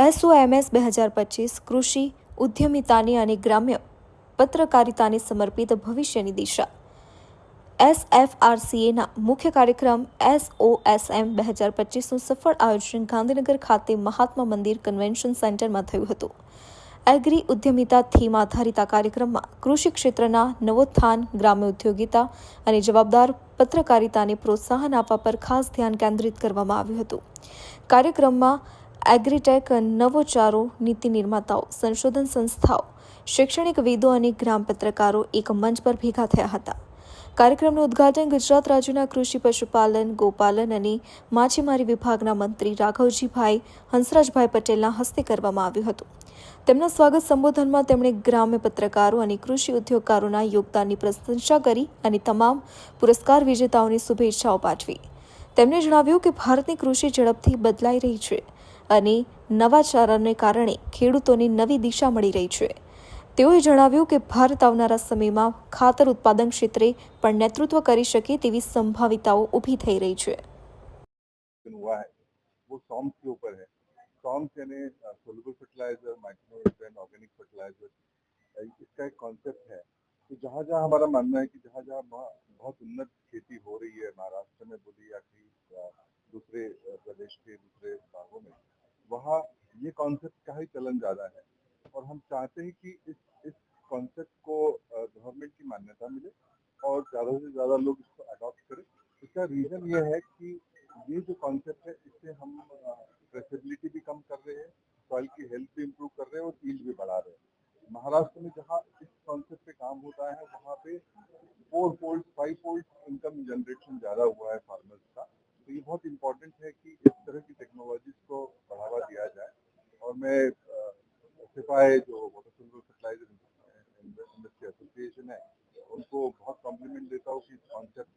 એસઓએમએસ બે હજાર પચીસ કૃષિ, ઉદ્યમિતાની અને ગ્રામ્ય પત્રકારિતાને સમર્પિત ભવિષ્યની દિશા. એસએફઆરસીએના મુખ્ય કાર્યક્રમ એસઓએસએમ બે હજાર પચીસનું સફળ આયોજન ગાંધીનગર ખાતે મહાત્મા મંદિર કન્વેન્શન સેન્ટરમાં થયું હતું. એગ્રી ઉદ્યમિતા થીમ આધારિત આ કાર્યક્રમમાં કૃષિ ક્ષેત્રના નવોત્થાન, ગ્રામ્ય ઉદ્યોગિતા અને જવાબદાર પત્રકારિતાને પ્રોત્સાહન આપવા પર ખાસ ધ્યાન કેન્દ્રિત કરવામાં આવ્યું હતું. કાર્યક્રમમાં એગ્રીટેક નવોચારો નીતિ નિર્માતાઓ, સંશોધન સંસ્થાઓ, શૈક્ષણિક વિદો અને ગ્રામ પત્રકારો એક મંચ પર ભેગા થયા હતા. કાર્યક્રમનું ઉદ્ઘાટન ગુજરાત રાજ્યના કૃષિ પશુપાલન, ગોપાલન અને માછીમારી વિભાગના મંત્રી રાઘવજીભાઈ, હંસરાજભાઈ પટેલના હસ્તે કરવામાં આવ્યું હતું. તેમના સ્વાગત સંબોધનમાં તેમણે ગ્રામ્ય પત્રકારો અને કૃષિ ઉદ્યોગકારોના યોગદાનની પ્રશંસા કરી અને તમામ પુરસ્કાર વિજેતાઓને શુભેચ્છાઓ પાઠવી. તેમણે જણાવ્યું કે ભારતની કૃષિ ઝડપથી બદલાઈ રહી છે. અને નવાચારને કારણે ખેડૂતોને નવી દિશા મળી રહી છે તેઓએ જણાવ્યું કે ભારત આવનારા સમયમાં ખાતર ઉત્પાદન ક્ષેત્રે પણ નેતૃત્વ કરી શકે તેવી સંભાવિતાઓ ઊભી થઈ રહી છે हुआ है वो सॉम्स के ऊपर है सॉम्स यानी soluble fertiliser micronutrient organic fertiliser इसका एक कॉन्सेप्ट है तो जहाँ जहाँ हमारा मानना है कि जहाँ जहाँ वहाँ बहुत उन्नत खेती हो वहाँ ये कॉन्सेप्ट का ही चलन ज़्यादा है। और हम चाहते हैं कि इस इस कॉन्सेप्ट को गवर्नमेंट की मान्यता मिले और ज़्यादा से ज़्यादा लोग इसको अडॉप्ट करें। इसका रीजन ये है कि ये जो कॉन्सेप्ट है, इससे हम ट्रेसेबिलिटी भी कम कर रहे हैं सॉइल की हेल्थ भी इम्प्रूव कर रहे हैं और यील्ड भी बढ़ा रहे हैं। महाराष्ट्र में जहाँ इस कॉन्सेप्ट पे काम होता है, वहाँ पे फोर फोल्ड फाइव सिपाही जो water soluble fertiliser industry association है उनको बहुत कॉम्प्लीमेंट देता हूँ कि इस कॉन्सेप्ट